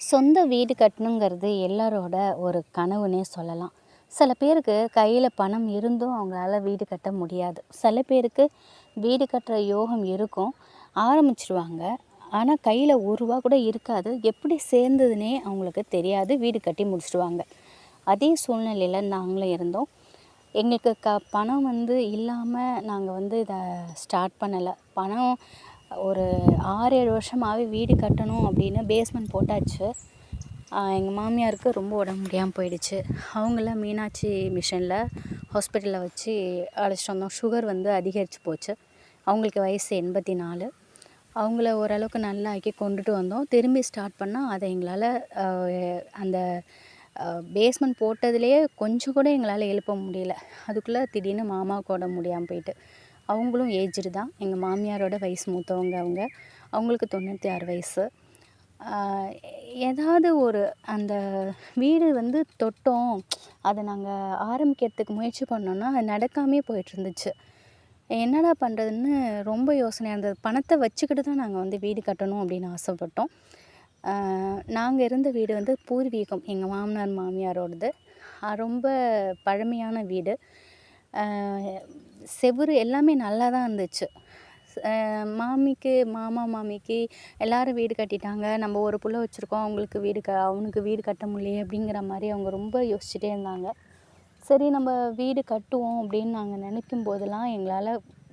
சொந்த வீடு கட்டணுங்கிறது எல்லாரோட ஒரு கனவுன்னே சொல்லலாம். சில பேருக்கு கையில் பணம் இருந்தும் அவங்களால வீடு கட்ட முடியாது. சில பேருக்கு வீடு கட்டுற யோகம் இருக்கும் ஆரம்பிச்சிருவாங்க. ஆனால் கையில் ஒரு ரூபா கூட இருக்காது. எப்படி சேர்ந்ததுனே அவங்களுக்கு தெரியாது. வீடு கட்டி முடிச்சிடுவாங்க அதே சூழ்நிலையில் நாங்களும் இருந்தோம். எங்களுக்கு க பணம் வந்து இல்லாமல் நாங்கள் வந்து இதை ஸ்டார்ட் பண்ணலை. பணம் ஒரு ஆறு ஏழு வருஷமாகவே வீடு கட்டணும் அப்படின்னு பேஸ்மெண்ட் போட்டாச்சு. எங்கள் மாமியாருக்கு ரொம்ப உடம்பு முடியாமல் போயிடுச்சு. அவங்கள மீனாட்சி மிஷனில் ஹாஸ்பிட்டலில் வச்சு அழைச்சிட்டு வந்தோம். சுகர் வந்து அதிகரித்து போச்சு. அவங்களுக்கு வயசு எண்பத்தி நாலு அவங்கள ஓரளவுக்கு நல்லா ஆக்கி கொண்டுட்டு வந்தோம். திரும்பி ஸ்டார்ட் பண்ணால் அதை எங்களால் அந்த பேஸ்மெண்ட் போட்டதுலேயே கொஞ்சம் கூட எங்களால் எழுப்ப முடியல. அதுக்குள்ளே திடீர்னு மாமாவுக்கு உடம்பு முடியாமல் போயிட்டு. அவங்களும் ஏஜ்டு தான். எங்கள் மாமியாரோட வயசு மூத்தவங்க அவங்க. அவங்களுக்கு தொண்ணூற்றி ஆறு வயசு ஏதாவது ஒரு அந்த வீடு வந்து தொட்டோம். அதை நாங்கள் ஆரம்பிக்கிறதுக்கு முயற்சி பண்ணோன்னா அது நடக்காமே போயிட்டுருந்துச்சு என்னடா பண்ணுறதுன்னு ரொம்ப யோசனையாக இருந்தது. பணத்தை வச்சுக்கிட்டு தான் நாங்கள் வந்து வீடு கட்டணும் அப்படின்னு ஆசைப்பட்டோம். நாங்கள் இருந்த வீடு வந்து பூர்வீகம். எங்கள் மாமனார் மாமியாரோடது. ரொம்ப பழமையான வீடு. செவுரு எல்லாமே நல்லா தான் இருந்துச்சு. மாமிக்கு மாமா மாமிக்கு எல்லோரும் வீடு கட்டிட்டாங்க. நம்ம ஒரு புள்ள வச்சுருக்கோம். அவங்களுக்கு வீடு க அவனுக்கு வீடு கட்ட முடியலையே அப்படிங்கிற மாதிரி அவங்க ரொம்ப யோசிச்சுட்டே இருந்தாங்க. சரி நம்ம வீடு கட்டுவோம் அப்படின்னு நாங்கள் நினைக்கும் போதெல்லாம் எங்களால்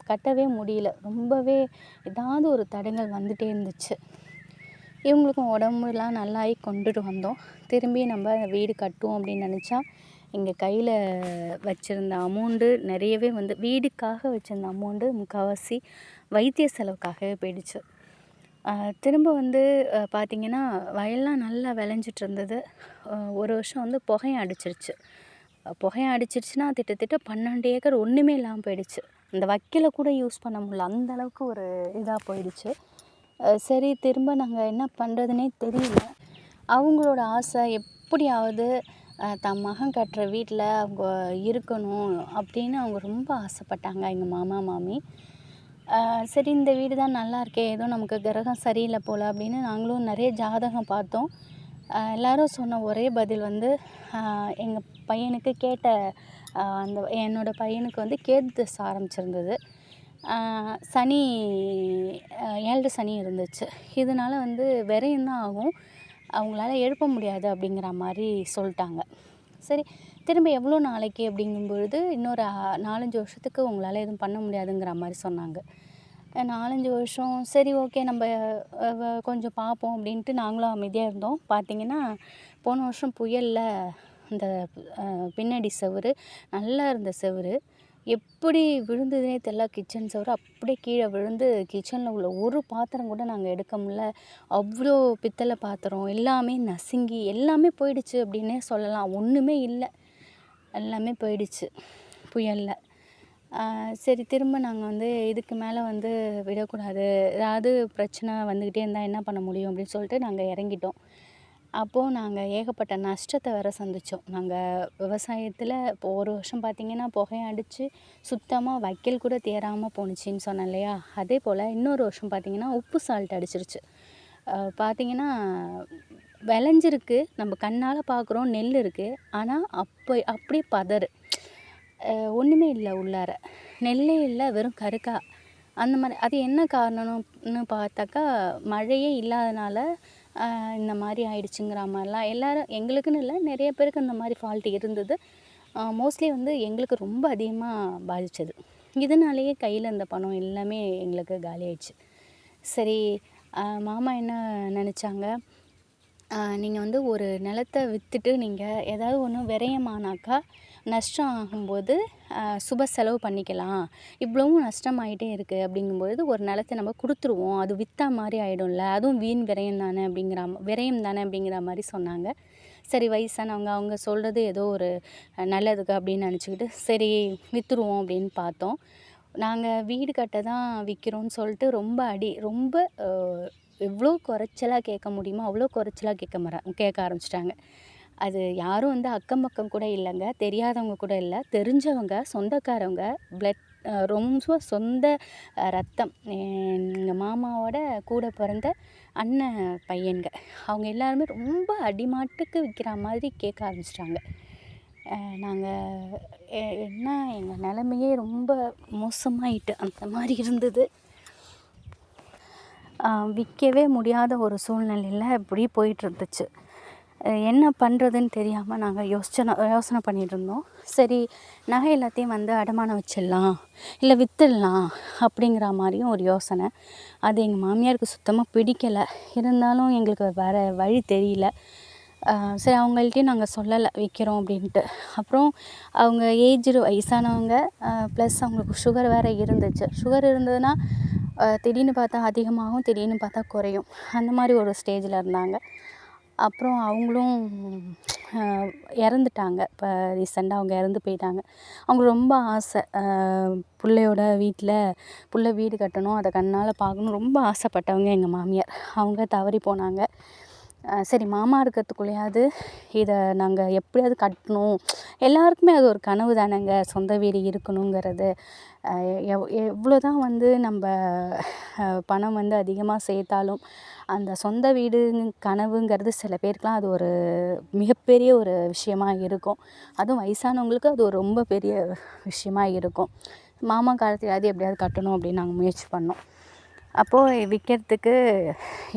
கட்டவே முடியல. ரொம்பவே ஏதாவது ஒரு தடங்கள் வந்துகிட்டே இருந்துச்சு. இவங்களுக்கும் உடம்புலாம் நல்லாயி கொண்டுட்டு வந்தோம். திரும்பி நம்ம வீடு கட்டுவோம் அப்படின்னு நினச்சா எங்கள் கையில் வச்சுருந்த அமௌண்டு நிறையவே வந்து வீடுக்காக வச்சுருந்த அமௌண்டு முக்கால்வாசி வைத்திய செலவுக்காகவே போயிடுச்சு. திரும்ப வந்து பார்த்திங்கன்னா வயல்லாம் நல்லா விளைஞ்சிட்டு இருந்தது. ஒரு வருஷம் வந்து புகையும் அடிச்சிருச்சு. புகையும் அடிச்சிருச்சுன்னா திட்டத்திட்ட பன்னெண்டு ஏக்கர் ஒன்றுமே இல்லாமல் போயிடுச்சு. அந்த வக்கீலை கூட யூஸ் பண்ண முடியல. அந்த அளவுக்கு ஒரு இதாக போயிடுச்சு. சரி திரும்ப நாங்கள் என்ன பண்ணுறதுனே தெரியல. அவங்களோட ஆசை எப்படியாவது தன் மகன் கட்டுற வீட்டில் அவங்க இருக்கணும் அப்படின்னு அவங்க ரொம்ப ஆசைப்பட்டாங்க எங்கள் மாமா மாமி. சரி இந்த வீடு தான் நல்லா இருக்கே ஏதோ நமக்கு கிரகம் சரியில்லை போல் அப்படின்னு நாங்களும் நிறைய ஜாதகம் பார்த்தோம். எல்லாரும் சொன்ன ஒரே பதில் வந்து எங்கள் பையனுக்கு கேட்ட அந்த என்னோடய பையனுக்கு வந்து கேது தசை ஆரம்பிச்சிருந்தது. சனி ஏழு சனி இருந்துச்சு. இதனால் வந்து விரையும் தான் ஆகும். அவங்களால எழுப்ப முடியாது அப்படிங்கிற மாதிரி சொல்லிட்டாங்க. சரி திரும்ப எவ்வளோ நாளைக்கு அப்படிங்கும்பொழுது இன்னொரு நாலஞ்சு வருஷத்துக்கு உங்களால் எதுவும் பண்ண முடியாதுங்கிற மாதிரி சொன்னாங்க. நாலஞ்சு வருஷம் சரி ஓகே நம்ம கொஞ்சம் பார்ப்போம் அப்படின்ட்டு நாங்களும் அமைதியாக இருந்தோம். பார்த்திங்கன்னா போன வருஷம் புயலில் அந்த பின்னாடி செவுரு நல்லா இருந்த செவுரு. எப்படி விழுந்ததுனே தெரில கிச்சன் சவர் அப்படியே கீழே விழுந்து கிச்சனில் உள்ள ஒரு பாத்திரம் கூட நாங்கள் எடுக்க முடில அவ்வளோ பித்தளை பாத்திரம் எல்லாமே நசுங்கி எல்லாமே போயிடுச்சு அப்படின்னே சொல்லலாம். ஒன்றுமே இல்லை. எல்லாமே போயிடுச்சு புயலில். சரி திரும்ப நாங்கள் வந்து இதுக்கு மேலே வந்து விடக்கூடாது. ஏதாவது பிரச்சனை வந்துக்கிட்டே இருந்தால் என்ன பண்ண முடியும் அப்படின்னு சொல்லிட்டு நாங்கள் இறங்கிட்டோம். அப்போது நாங்கள் ஏகப்பட்ட நஷ்டத்தை வேறு சந்தித்தோம் நாங்கள் விவசாயத்தில் இப்போ ஒரு வருஷம் பார்த்திங்கன்னா புகையை அடித்து சுத்தமாக வைக்கல் கூட தேராமல் போணுச்சின்னு சொன்னேன் இல்லையா? அதே போல் இன்னொரு வருஷம் பார்த்திங்கன்னா உப்பு சால்ட் அடிச்சிருச்சு. பார்த்திங்கன்னா விளைஞ்சிருக்கு. நம்ம கண்ணால் பார்க்குறோம் நெல் இருக்குது ஆனால் அப்போ அப்படியே பதறு. ஒன்றுமே இல்லை உள்ளார. நெல்லே இல்லை வெறும் கருக்கா. அந்த மாதிரி அது என்ன காரணம்னு பார்த்தாக்கா மழையே இல்லாதனால இந்த மாதிரி ஆயிடுச்சுங்கிற மாதிரிலாம் எல்லோரும் எங்களுக்குன்னு இல்லை நிறைய பேருக்கு இந்த மாதிரி ஃபால்ட் இருந்தது. மோஸ்ட்லி வந்து எங்களுக்கு ரொம்ப அதிகமாக பாதித்தது இதனாலேயே கையில் இருந்த பணம் எல்லாமே எங்களுக்கு காலியாயிடுச்சு சரி மாமா என்ன நினச்சாங்க? நீங்கள் வந்து ஒரு நிலத்த விற்றுட்டு நீங்கள் ஏதாவது ஒன்று விரயமானாக்கா நஷ்டம் ஆகும்போது சுப செலவு பண்ணிக்கலாம். இவ்வளவும் நஷ்டமாயிட்டே இருக்குது அப்படிங்கும்பொழுது ஒரு நிலத்த நம்ம கொடுத்துருவோம். அது விற்றா மாதிரி ஆகிடும்ல அதுவும் வீண் விரயம் தானே அப்படிங்கிற விரயம் தானே அப்படிங்கிற மாதிரி சொன்னாங்க. சரி வயசானவங்க அவங்க சொல்கிறது ஏதோ ஒரு நல்லதுக்கு அப்படின்னு நினச்சிக்கிட்டு சரி விற்றுருவோம் அப்படின்னு பார்த்தோம். நாங்கள் வீடு கட்ட தான் விற்கிறோன்னு சொல்லிட்டு ரொம்ப அடி ரொம்ப எவ்வளோ குறைச்சலாக கேட்க முடியுமோ அவ்வளோ குறைச்சலாக கேட்க மர கேட்க ஆரம்பிச்சிட்டாங்க. அது யாரும் வந்து அக்கம் பக்கம் கூட இல்லைங்க. தெரியாதவங்க கூட இல்லை. தெரிஞ்சவங்க சொந்தக்காரவங்க ப்ளட் ரொம்ப சொந்த ரத்தம். எங்கள் மாமாவோட கூட பிறந்த அண்ணன் பையன்க அவங்க எல்லாருமே ரொம்ப அடிமாட்டுக்கு விற்கிற மாதிரி கேட்க ஆரம்பிச்சிட்டாங்க. நாங்கள் என்ன எங்கள் நிலமையே ரொம்ப மோசமாயிட்டு அந்த மாதிரி இருந்தது. விற்கவே முடியாத ஒரு சூழ்நிலையில் இப்படி போயிட்டுருந்துச்சு என்ன பண்ணுறதுன்னு தெரியாமல் நாங்கள் யோசிச்சனை யோசனை பண்ணிகிட்டு இருந்தோம் சரி நகை எல்லாத்தையும் வந்து அடமானம் வச்சிடலாம் இல்லை விற்றுடலாம் அப்படிங்கிற மாதிரியும் ஒரு யோசனை. அது எங்கள் மாமியாருக்கு சுத்தமாக பிடிக்கலை. இருந்தாலும் எங்களுக்கு வேறு வழி தெரியல. சரி அவங்கள்ட்டையும் நாங்கள் சொல்லலை விற்கிறோம் அப்படின்ட்டு. அப்புறம் அவங்க ஏஜ்டு வயசானவங்க ப்ளஸ் அவங்களுக்கு சுகர் வேறு இருந்துச்சு. சுகர் இருந்ததுன்னா திடீர்னு பார்த்தா அதிகமாகும் திடீர்னு பார்த்தா குறையும். அந்த மாதிரி ஒரு ஸ்டேஜில் இருந்தாங்க. அப்புறம் அவங்களும் இறந்துட்டாங்க. இப்போ ரீசெண்டாக அவங்க இறந்து போயிட்டாங்க. அவங்களுக்கு ரொம்ப ஆசை. பிள்ளையோட வீட்டில் பிள்ள வீடு கட்டணும் அதை கண்ணால் பார்க்கணும். ரொம்ப ஆசைப்பட்டவங்க எங்கள் மாமியார். அவங்க தவறி போனாங்க. சரி மாமா இருக்கிறதுக்குள்ளேயாவது இதை நாங்கள் எப்படியாவது கட்டணும். எல்லாருக்குமே அது ஒரு கனவு தானேங்க சொந்த வீடு இருக்கணுங்கிறது. எவ் எவ்வளோ தான் வந்து நம்ம பணம் வந்து அதிகமாக சேர்த்தாலும் அந்த சொந்த வீடு கனவுங்கிறது சில பேருக்குலாம் அது ஒரு மிகப்பெரிய ஒரு விஷயமா இருக்கும். அதுவும் வயசானவங்களுக்கு அது ஒரு ரொம்ப பெரிய விஷயமா இருக்கும். மாமா காலத்துலையாவது எப்படியாவது கட்டணும் அப்படின்னு நாங்கள் முயற்சி பண்ணோம். அப்போது விற்கிறதுக்கு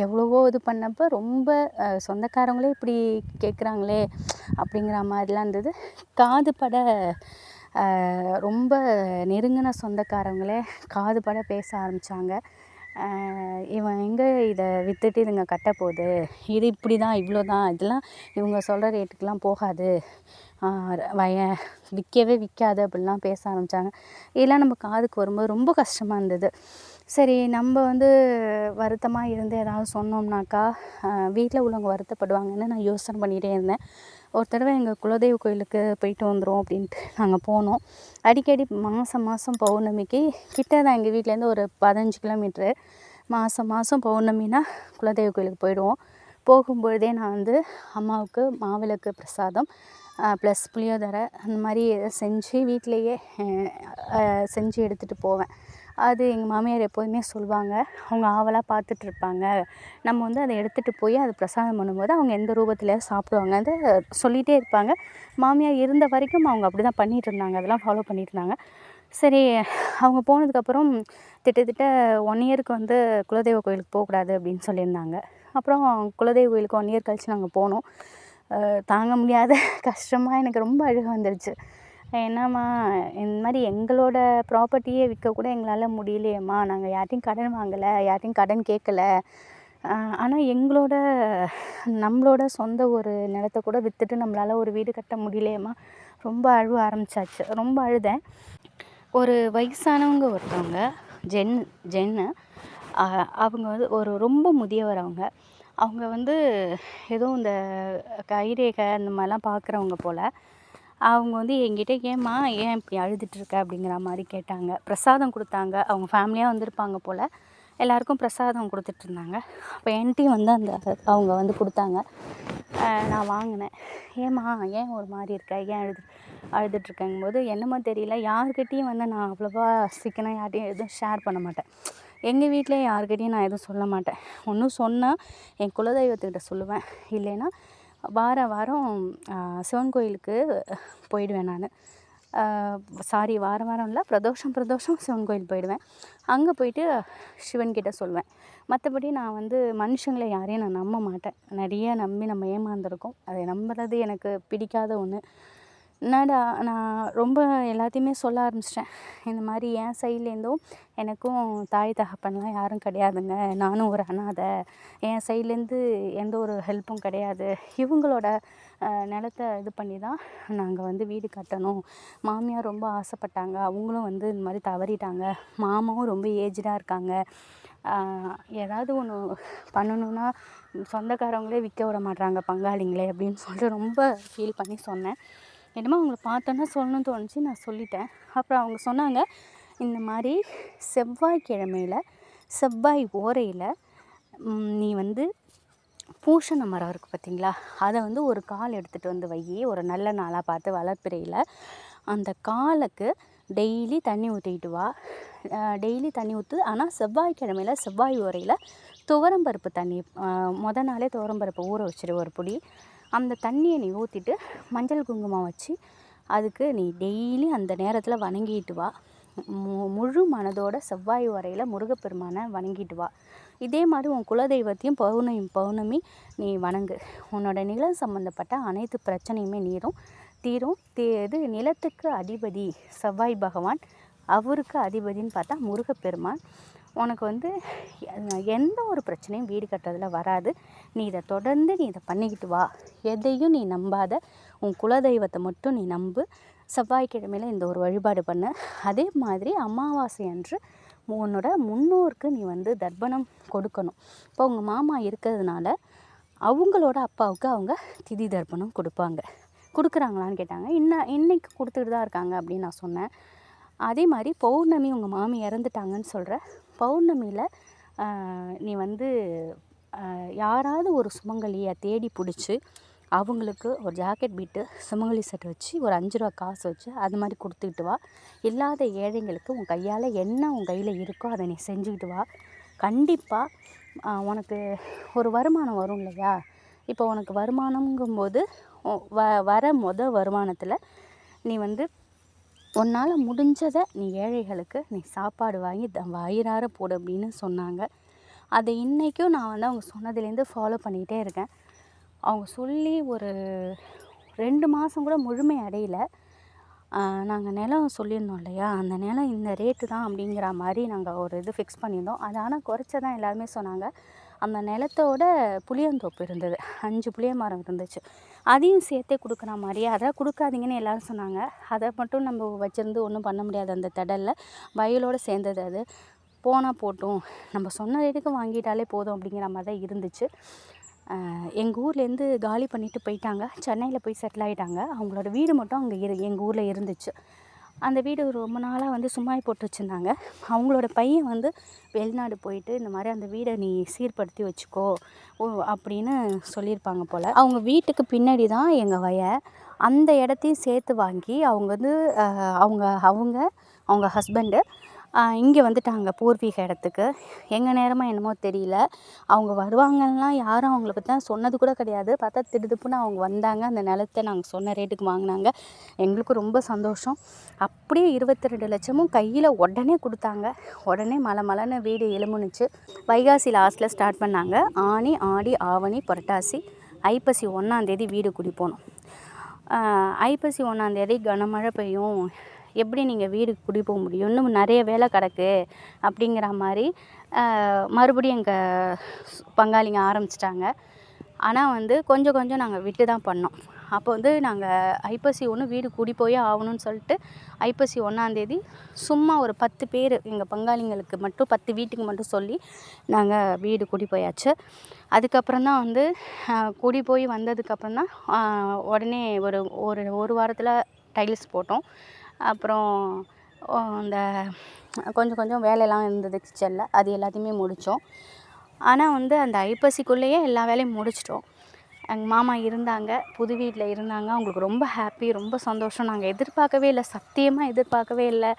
எவ்வளவோ இது பண்ணப்போ ரொம்ப சொந்தக்காரங்களே இப்படி கேட்குறாங்களே அப்படிங்கிற மாதிரிலாம் இருந்தது. காதுபட ரொம்ப நெருங்கின சொந்தக்காரங்களே காதுபட பேச ஆரம்பித்தாங்க இவன் எங்கே இதை விற்றுட்டு இதுங்க கட்டப்போகுது இது இப்படி தான் இவ்வளோ தான் இதெல்லாம் இவங்க சொல்கிற ரேட்டுக்கெலாம் போகாது. வய விற்கவே விற்காது அப்படிலாம் பேச ஆரம்பித்தாங்க இதெல்லாம் நம்ம காதுக்கு வரும்போது ரொம்ப கஷ்டமாக இருந்தது. சரி நம்ம வந்து வருத்தமாக இருந்து ஏதாவது சொன்னோம்னாக்கா வீட்டில் உள்ளவங்க வருத்தப்படுவாங்கன்னு நான் யோசனை பண்ணிகிட்டே இருந்தேன். ஒரு தடவை எங்கள் குலதெய்வ கோயிலுக்கு போயிட்டு வந்துடும் அப்படின்ட்டு நாங்கள் போனோம். அடிக்கடி மாதம் மாதம் பௌர்ணமிக்கு கிட்ட தான் எங்கள் வீட்டிலேருந்து ஒரு பதினஞ்சு கிலோமீட்ரு மாதம் மாதம் பௌர்ணமினா குலதெய்வ கோயிலுக்கு போயிடுவோம். போகும்பொழுதே நான் வந்து அம்மாவுக்கு மாவிளக்கு பிரசாதம் ப்ளஸ் புளியோதரை அந்த மாதிரி செஞ்சு வீட்டிலையே செஞ்சு எடுத்துகிட்டு போவேன். அது எங்கள் மாமியார் எப்போதுமே சொல்லுவாங்க அவங்க ஆவலாக பார்த்துட்ருப்பாங்க நம்ம வந்து அதை எடுத்துகிட்டு போய் அதை பிரசாதம் பண்ணும்போது அவங்க எந்த ரூபத்திலையாவது சாப்பிடுவாங்க அதை சொல்லிகிட்டே இருப்பாங்க. மாமியார் இருந்த வரைக்கும் அவங்க அப்படி தான் பண்ணிகிட்டு இருந்தாங்க அதெல்லாம் ஃபாலோ பண்ணிகிட்ருந்தாங்க சரி அவங்க போனதுக்கப்புறம் திட்டத்தட்ட ஒன் இயருக்கு வந்து குலதெய்வ கோயிலுக்கு போகக்கூடாது அப்படின்னு சொல்லியிருந்தாங்க. அப்புறம் குலதெய்வ கோயிலுக்கு ஒன் இயர் கழித்து நாங்கள் போனோம். தாங்க முடியாத கஷ்டமாக எனக்கு ரொம்ப அழுக வந்துடுச்சு என்னம்மா இந்த மாதிரி எங்களோட ப்ராப்பர்ட்டியே விற்க கூட எங்களால் முடியலையேம்மா. நாங்கள் யார்கிட்டையும் கடன் வாங்கலை யார்கிட்டையும் கடன் கேட்கல ஆனால் எங்களோட நம்மளோட சொந்த ஒரு நிலத்த கூட விற்றுட்டு நம்மளால் ஒரு வீடு கட்ட முடியலையேம்மா. ரொம்ப அழுவ ஆரம்பிச்சாச்சு. ரொம்ப அழுதேன். ஒரு வயசானவங்க ஒருத்தவங்க ஜென் ஜென்னு அவங்க வந்து ஒரு ரொம்ப முதியவர் அவங்க. அவங்க வந்து ஏதோ இந்த கைரேகை அந்த மாதிரிலாம் பார்க்குறவங்க போல் அவங்க வந்து என்கிட்ட ஏம்மா ஏன் இப்படி அழுதுகிட்ருக்க அப்படிங்கிற மாதிரி கேட்டாங்க. பிரசாதம் கொடுத்தாங்க. அவங்க ஃபேமிலியாக வந்திருப்பாங்க போல். எல்லாேருக்கும் பிரசாதம் கொடுத்துட்ருந்தாங்க. அப்போ என்கிட்டையும் வந்து அந்த அவங்க வந்து கொடுத்தாங்க. நான் வாங்கினேன். ஏம்மா ஏன் ஒரு மாதிரி இருக்க? ஏன் அழுது அழுதுட்ருக்கங்கும் போது என்னமோ தெரியல. யார்கிட்டேயும் வந்து நான் அவ்வளோவா சீக்கிரம் யார்கிட்டையும் எதுவும் ஷேர் பண்ண மாட்டேன். எங்கள் வீட்டில் யார்கிட்டேயும் நான் எதுவும் சொல்ல மாட்டேன். ஒன்றும் சொன்னால் என் குலதெய்வத்துக்கிட்ட சொல்லுவேன். இல்லைன்னா வார வாரம் சிவன் கோயிலுக்கு போயிடுவேன் நான். சாரி வார வாரம் இல்லை பிரதோஷம் பிரதோஷம் சிவன் கோயில் போயிடுவேன். அங்கே போயிட்டு சிவன்கிட்ட சொல்வேன். மற்றபடி நான் வந்து மனுஷங்களை யாரையும் நான் நம்ப மாட்டேன். நிறைய நம்பி நம்ம ஏமாந்துருக்கோம். அதை நம்புறது எனக்கு பிடிக்காத ஒன்று என்னடா நான் ரொம்ப எல்லாத்தையுமே சொல்ல ஆரம்பிச்சிட்டேன். இந்த மாதிரி என் சைட்லேருந்தும் எனக்கும் தாய் தகப்பன்லாம் யாரும் கிடையாதுங்க. நானும் ஒரு அனாதை. என் சைட்லேருந்து எந்த ஒரு ஹெல்ப்பும் கிடையாது. இவங்களோட நிலத்த இது பண்ணி தான் நாங்கள் வந்து வீடு கட்டணும். மாமியார் ரொம்ப ஆசைப்பட்டாங்க. அவங்களும் வந்து இந்த மாதிரி தவறிட்டாங்க. மாமாவும் ரொம்ப ஏஜ்டாக இருக்காங்க. ஏதாவது ஒன்று பண்ணணுன்னா சொந்தக்காரவங்களே விற்க விட மாட்றாங்க பங்காளிங்களே அப்படின்னு சொல்லிட்டு ரொம்ப ஃபீல் பண்ணி சொன்னேன். என்னமோ அவங்கள பார்த்தோன்னா சொல்லணும்னு தோணுச்சு நான் சொல்லிட்டேன். அப்புறம் அவங்க சொன்னாங்க இந்த மாதிரி செவ்வாய்க்கிழமையில் செவ்வாய் ஓரையில் நீ வந்து பூஷண மரம் இருக்குது பார்த்தீங்களா அதை வந்து ஒரு கால் எடுத்துகிட்டு வந்து வை. ஒரு நல்ல நாளாக பார்த்து வளர்ப்பிறையில். அந்த காலுக்கு டெய்லி தண்ணி ஊற்றிக்கிட்டு வா. டெய்லி தண்ணி ஊற்று ஆனால் செவ்வாய்க்கிழமையில் செவ்வாய் உரையில் துவரம்பருப்பு தண்ணி மொதல் நாளே துவரம்பருப்பு ஊற வச்சிரு ஒரு பொடி. அந்த தண்ணியை நீ ஊற்றிட்டு மஞ்சள் குங்குமம் வச்சு அதுக்கு நீ டெய்லி அந்த நேரத்தில் வணங்கிட்டு வா. மு முழு மனதோட செவ்வாய் வரையில் முருகப்பெருமானை வணங்கிட்டு வா. இதே மாதிரி உன் குலதெய்வத்தையும் பௌர்ணமி பௌர்ணமி நீ வணங்கு. உன்னோட நிலம் சம்மந்தப்பட்ட அனைத்து பிரச்சனையுமே நீரும் தீரும். தீ இது நிலத்துக்கு அதிபதி செவ்வாய் பகவான் அவருக்கு அதிபதின்னு பார்த்தா முருகப்பெருமான். உனக்கு வந்து எந்த ஒரு பிரச்சனையும் வீடு கட்டுறதுல வராது. நீ இதை தொடர்ந்து நீ இதை பண்ணிக்கிட்டு வா. எதையும் நீ நம்பாத. உன் குலதெய்வத்தை மட்டும் நீ நம்பு. செவ்வாய்க்கிழமையில் இந்த ஒரு வழிபாடு பண்ணு. அதே மாதிரி அமாவாசை அன்று உன்னோட முன்னோருக்கு நீ வந்து தர்ப்பணம் கொடுக்கணும். இப்போ உங்கள் மாமா இருக்கிறதுனால அவங்களோட அப்பாவுக்கு அவங்க திதி தர்ப்பணம் கொடுப்பாங்க. கொடுக்குறாங்களான்னு கேட்டாங்க. இன்ன இன்னைக்கு கொடுத்துட்டு தான் இருக்காங்க அப்படின்னு நான் சொன்னேன். அதே மாதிரி பௌர்ணமி உங்கள் மாமி இறந்துட்டாங்கன்னு சொல்கிற பௌர்ணமியில் நீ வந்து யாராவது ஒரு சுமங்கலியை தேடி பிடிச்சி அவங்களுக்கு ஒரு ஜாக்கெட் பீட்டு சுமங்கலி செட் வச்சு ஒரு அஞ்சு ரூபா காசு வச்சு அது மாதிரி கொடுத்துக்கிட்டு வா. இல்லாத ஏழைங்களுக்கு உன் கையால் என்ன உன் கையில் இருக்கோ அதை நீ செஞ்சுக்கிட்டு வா. கண்டிப்பாக உனக்கு ஒரு வருமானம் வரும் இல்லையா? இப்போ உனக்கு வருமானங்கும்போது வ வர மொதல் வருமானத்தில் நீ வந்து உன்னால் முடிஞ்சதை நீ ஏழைகளுக்கு நீ சாப்பாடு வாங்கி த வயிறார போடு அப்படின்னு சொன்னாங்க. அதை இன்றைக்கும் நான் வந்து அவங்க சொன்னதுலேருந்து ஃபாலோ பண்ணிக்கிட்டே இருக்கேன். அவங்க சொல்லி ஒரு ரெண்டு மாதம் கூட முழுமை அடையில. நாங்கள் நிலம் சொல்லியிருந்தோம் இல்லையா? அந்த நிலம் இந்த ரேட்டு தான் அப்படிங்கிற மாதிரி நாங்கள் ஒரு இது ஃபிக்ஸ் பண்ணியிருந்தோம். அது ஆனால் குறைச்சதான் எல்லாருமே சொன்னாங்க. அந்த நிலத்தோட புளியந்தோப்பு இருந்தது. அஞ்சு புளிய மரம் இருந்துச்சு. அதையும் சேர்த்தே கொடுக்குற மாதிரியே அதை கொடுக்காதீங்கன்னு எல்லோரும் சொன்னாங்க. அதை மட்டும் நம்ம வச்சுருந்து ஒன்றும் பண்ண முடியாது. அந்த திடலில் வயலோடு சேர்ந்தது அது. போனால் போட்டும். நம்ம சொன்ன ரேட்டுக்கு வாங்கிட்டாலே போதும் அப்படிங்கிற மாதிரி தான் இருந்துச்சு. எங்கள் ஊர்லேருந்து காலி பண்ணிவிட்டு போயிட்டாங்க. சென்னையில் போய் செட்டில் ஆகிட்டாங்க அவங்களோட வீடு மட்டும் அங்கே இரு எங்கள் ஊரில் இருந்துச்சு. அந்த வீடு ரொம்ப நாளாக வந்து சும்மா போட்டு வச்சுருந்தாங்க. அவங்களோட பையன் வந்து வெளிநாடு போயிட்டு இந்த மாதிரி அந்த வீடை நீ சீர்படுத்தி வச்சுக்கோ ஓ அப்படின்னு சொல்லியிருப்பாங்க போல். அவங்க வீட்டுக்கு பின்னாடி தான் எங்கள் வய. அந்த இடத்தையும் சேர்த்து வாங்கி அவங்க வந்து அவங்க அவங்க அவங்க ஹஸ்பண்டு இங்கே வந்துட்டாங்க பூர்வீக இடத்துக்கு. எங்கள் நேரமாக என்னமோ தெரியல. அவங்க வருவாங்கலாம் யாரும் அவங்கள பற்றிலாம் சொன்னது கூட கிடையாது. பார்த்தா திடுதுப்புன்னு அவங்க வந்தாங்க. அந்த நிலத்த நாங்கள் சொன்ன ரேட்டுக்கு வாங்கினாங்க. எங்களுக்கு ரொம்ப சந்தோஷம். அப்படியே இருபத்தி ரெண்டு லட்சமும் கையில் உடனே கொடுத்தாங்க. உடனே மலை மலைன்னு வீடு எலும்புனுச்சு வைகாசி லாஸ்ட்டில் ஸ்டார்ட் பண்ணாங்க. ஆனி ஆடி ஆவணி புரட்டாசி ஐப்பசி ஒன்றாந்தேதி வீடு குடி போனோம் ஐப்பசி ஒன்றாந்தேதி கனமழை பெய்யும். எப்படி நீங்கள் வீடு குடி போக முடியும்? இன்னும் நிறைய வேலை கிடக்கு அப்படிங்கிற மாதிரி மறுபடியும் எங்கள் பங்காளிங்க ஆரம்பிச்சிட்டாங்க. ஆனால் வந்து கொஞ்சம் கொஞ்சம் நாங்கள் விட்டு தான் பண்ணோம். அப்போ வந்து நாங்கள் ஐப்பசி ஒன்று வீடு குடி போயே ஆகணும்னு சொல்லிட்டு ஐப்பசி ஒன்றாந்தேதி சும்மா ஒரு பத்து பேர் எங்கள் பங்காளிங்களுக்கு மட்டும் பத்து வீட்டுக்கு மட்டும் சொல்லி நாங்கள் வீடு குடி போயாச்சு அதுக்கப்புறம் தான் வந்து குடி போய் வந்ததுக்கப்புறம் தான் உடனே ஒரு ஒரு ஒரு வாரத்தில் டைல்ஸ் போட்டோம். அப்புறம் இந்த கொஞ்சம் கொஞ்சம் வேலையெல்லாம் இருந்தது கிச்சனில் அது எல்லாத்தையுமே முடித்தோம் ஆனால் வந்து அந்த ஐப்பசிக்குள்ளேயே எல்லா வேலையும் முடிச்சிட்டோம். எங்கள் மாமா இருந்தாங்க புது வீட்டில் இருந்தாங்க. அவங்களுக்கு ரொம்ப ஹாப்பி ரொம்ப சந்தோஷம். நாங்கள் எதிர்பார்க்கவே இல்லை சத்தியமாக எதிர்பார்க்கவே இல்லை.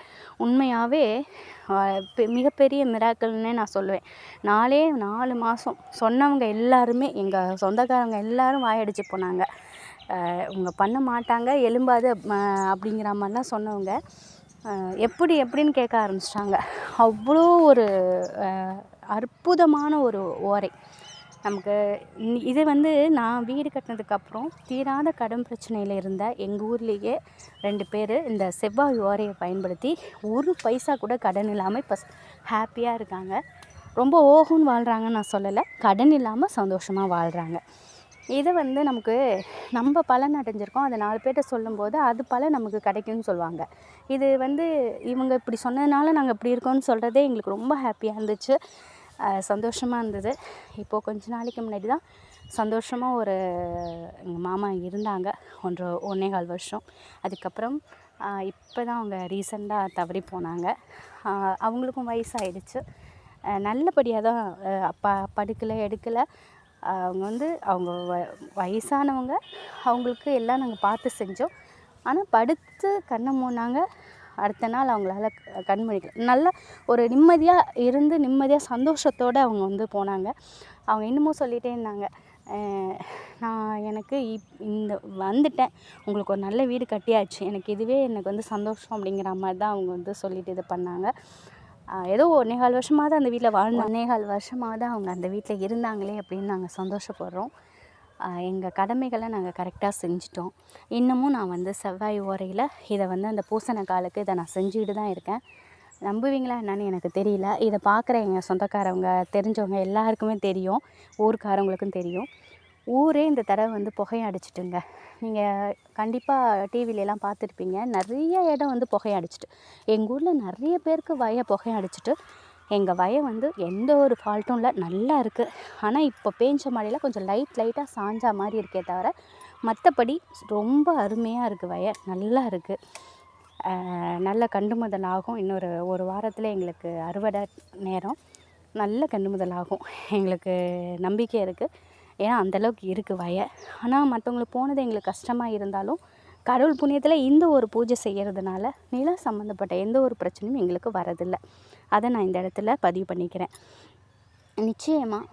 உண்மையாகவே மிகப்பெரிய மிராக்கள்னே நான் சொல்லுவேன். நாலே நாலு மாதம் சொன்னவங்க எல்லாருமே எங்கள் சொந்தக்காரங்க எல்லோரும் வாயடிச்சு போனாங்க. இவங்க பண்ண மாட்டாங்க எலும்பாது அப்படிங்கிற மாதிரிலாம் சொன்னவங்க. எப்படி எப்படின்னு கேட்க ஆரம்பிச்சிட்டாங்க. அவ்வளோ ஒரு அற்புதமான ஒரு ஓரை. நமக்கு இது வந்து நான் வீடு கட்டினதுக்கப்புறம் தீராத கடன் பிரச்சனையில் இருந்த எங்கள் ஊர்லேயே ரெண்டு பேர் இந்த செவ்வாய் ஓரையை பயன்படுத்தி ஒரு பைசா கூட கடன் இல்லாமல் இப்போ ஹாப்பியாக இருக்காங்க. ரொம்ப ஓகுன்னு வாழ்கிறாங்கன்னு நான் சொல்லலை. கடன் இல்லாமல் சந்தோஷமாக வாழ்கிறாங்க இதை வந்து நமக்கு நம்ம பலன் அடைஞ்சிருக்கோம். அதை நாலு பேர்கிட்ட சொல்லும்போது அது பலன் நமக்கு கிடைக்கும்னு சொல்லுவாங்க. இது வந்து இவங்க இப்படி சொன்னதுனால நாங்கள் இப்படி இருக்கோம்னு சொல்கிறதே எங்களுக்கு ரொம்ப ஹாப்பியாக இருந்துச்சு. சந்தோஷமாக இருந்தது. இப்போது கொஞ்ச நாளைக்கு முன்னாடி தான் சந்தோஷமாக ஒரு எங்கள் மாமா இருந்தாங்க. ஒன்று ஒன்றே கால் வருஷம். அதுக்கப்புறம் இப்போ தான் அவங்க ரீசெண்டாக தவறி போனாங்க. அவங்களுக்கும் வயசாகிடுச்சு நல்லபடியாக தான் ப படுக்கலை எடுக்கலை. அவங்க வந்து அவங்க வ வயசானவங்க அவங்களுக்கு எல்லாம் நாங்கள் பார்த்து செஞ்சோம். ஆனால் படுத்து கண்ணை மூடினாங்க. அடுத்த நாள் அவங்களால க- கண் முழிக்க நல்லா ஒரு நிம்மதியாக இருந்து நிம்மதியாக சந்தோஷத்தோடு அவங்க வந்து போனாங்க. அவங்க இன்னமும் சொல்லிகிட்டே இருந்தாங்க. நான் எனக்கு இப் இந்த வந்துட்டேன். உங்களுக்கு ஒரு நல்ல வீடு கட்டியாச்சு. எனக்கு இதுவே எனக்கு வந்து சந்தோஷம் அப்படிங்கிற மாதிரி தான் அவங்க வந்து சொல்லிட்டு இது பண்ணாங்க. ஏதோ ஏதோ ஒன்னேகால் வருஷமாவது அந்த வீட்டில் வாழ்ந்த ஒன்னேகால் வருஷமாவது அவங்க அந்த வீட்டில் இருந்தாங்களே அப்படின்னு நாங்கள் சந்தோஷப்படுறோம். எங்கள் கடமைகளை நாங்கள் கரெக்டாக செஞ்சிட்டோம். இன்னமும் நான் வந்து செவ்வாய் ஓரையில் இதை வந்து அந்த பூசண காலுக்கு இதை நான் செஞ்சுக்கிட்டு தான் இருக்கேன். நம்புவீங்களா என்னன்னு எனக்கு தெரியல. இதை பார்க்குற எங்கள் சொந்தக்காரவங்க தெரிஞ்சவங்க எல்லாருக்குமே தெரியும். ஊருக்காரவங்களுக்கும் தெரியும். ஊரே இந்த தடவை வந்து புகையை அடிச்சிட்டுங்க நீங்கள் கண்டிப்பாக டிவிலெலாம் பார்த்துருப்பீங்க. நிறைய இடம் வந்து புகையை அடிச்சிட்டு எங்கள் ஊரில் நிறைய பேருக்கு வய புகையை அடிச்சிட்டு எங்கள் வய வந்து எந்த ஒரு ஃபால்ட்டும் இல்லை நல்லா இருக்குது ஆனால் இப்போ பேஞ்ச மழையில் கொஞ்சம் லைட் லைட்டாக சாஞ்சா மாதிரி இருக்கே தவிர மற்றபடி ரொம்ப அருமையாக இருக்குது வய. நல்லா இருக்குது நல்ல கண்டுமுதல் ஆகும். இன்னொரு ஒரு வாரத்தில் எங்களுக்கு அறுவடை நேரம். நல்ல கண்டுமுதல் ஆகும். எங்களுக்கு நம்பிக்கை இருக்குது ஏன்னா அந்தளவுக்கு இருக்குது வய. ஆனால் மற்றவங்களுக்கு போனது எங்களுக்கு கஷ்டமாக இருந்தாலும் கடவுள் புண்ணியத்தில் இந்த ஒரு பூஜை செய்கிறதுனால நிலம் சம்மந்தப்பட்ட எந்த ஒரு பிரச்சனையும் எங்களுக்கு வரதில்லை. அதை நான் இந்த இடத்துல பதிவு பண்ணிக்கிறேன். நிச்சயமாக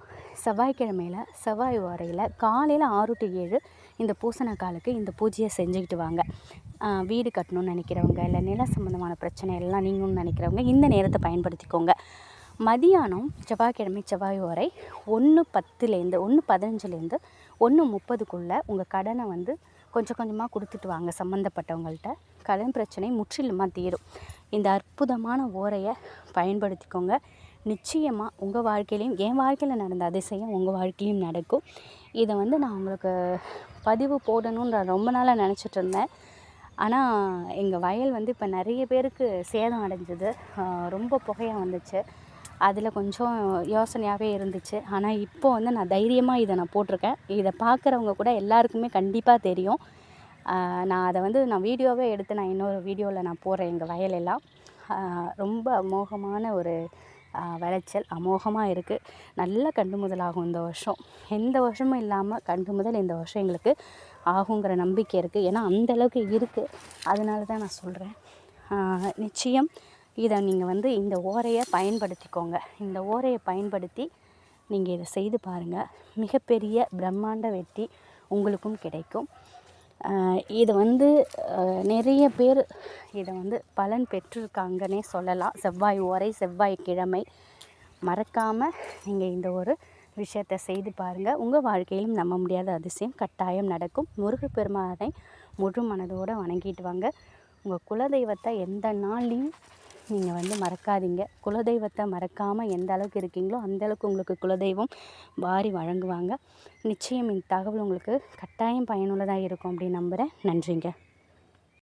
செவ்வாய்க்கிழமையில் செவ்வாய் வாரையில் காலையில் ஆறு டு ஏழு இந்த பூசணக்காலுக்கு இந்த பூஜையை செஞ்சுக்கிட்டு வாங்க. வீடு கட்டணும்னு நினைக்கிறவங்க இல்லை நில சம்மந்தமான பிரச்சனை எல்லாம் நீங்கள்னு நினைக்கிறவங்க இந்த நேரத்தை பயன்படுத்திக்கோங்க. மதியானம் செவ்வாய்க்கிழமை செவ்வாய் வரை ஒன்று பத்துலேருந்து ஒன்று பதினஞ்சுலேருந்து ஒன்று முப்பதுக்குள்ளே உங்கள் கடனை வந்து கொஞ்சம் கொஞ்சமாக கொடுத்துட்டு வாங்க சம்மந்தப்பட்டவங்கள்ட்ட கடன் பிரச்சனை முற்றிலுமாக தீரும். இந்த அற்புதமான ஓரையை பயன்படுத்திக்கோங்க. நிச்சயமாக உங்கள் வாழ்க்கையிலையும் என் வாழ்க்கையில் நடந்த அதிசயம் உங்கள் வாழ்க்கையிலையும் நடக்கும். இதை வந்து நான் உங்களுக்கு பதிவு போடணுன்ற ரொம்ப நாளாக நினச்சிட்டு இருந்தேன். ஆனால் எங்கள் வயல் வந்து இப்போ நிறைய பேருக்கு சேதம் அடைஞ்சது. ரொம்ப புகையாக வந்துச்சு. அதில் கொஞ்சம் யோசனையாகவே இருந்துச்சு. ஆனால் இப்போ வந்து நான் தைரியமாக இதை நான் போட்டிருக்கேன். இதை பார்க்குறவங்க கூட எல்லாருக்குமே கண்டிப்பாக தெரியும். நான் அதை வந்து நான் வீடியோவே எடுத்து நான் இன்னொரு வீடியோவில் நான் போடுறேன் எங்கள் வயலெல்லாம். ரொம்ப அமோகமான ஒரு விளைச்சல். அமோகமாக இருக்குது. நல்ல கண்டு முதலாகும் இந்த வருஷம். எந்த வருஷமும் இல்லாமல் கண்டு முதல் இந்த வருஷம் எங்களுக்கு ஆகுங்கிற நம்பிக்கை இருக்குது. ஏன்னா அந்த அளவுக்கு இருக்குது. அதனால தான் நான் சொல்கிறேன். நிச்சயம் இதை நீங்கள் வந்து இந்த ஓரையை பயன்படுத்திக்கோங்க. இந்த ஓரையை பயன்படுத்தி நீங்கள் இதை செய்து பாருங்கள் மிகப்பெரிய பிரம்மாண்ட வெற்றி உங்களுக்கும் கிடைக்கும். இது வந்து நிறைய பேர் இதை வந்து பலன் பெற்றிருக்காங்கன்னே சொல்லலாம். செவ்வாய் ஓரை செவ்வாய் கிழமை. மறக்காமல் நீங்கள் இந்த ஒரு விஷயத்தை செய்து பாருங்கள் உங்கள் வாழ்க்கையிலும் நம்ப முடியாத அதிசயம் கட்டாயம் நடக்கும். முருகப்பெருமானை முழு மனதோடு வணங்கிட்டு வாங்க. உங்கள் குலதெய்வத்தை எந்த நாள்லையும் நீங்கள் வந்து மறக்காதீங்க. குலதெய்வத்தை மறக்காமல் எந்த அளவுக்கு இருக்கீங்களோ அந்த அளவுக்கு உங்களுக்கு குலதெய்வம் வாரி வழங்குவாங்க. நிச்சயம் இந்த தகவல் உங்களுக்கு கட்டாயம் பயனுள்ளதாக இருக்கும் அப்படின்னு நம்புகிறேன் நன்றிங்க.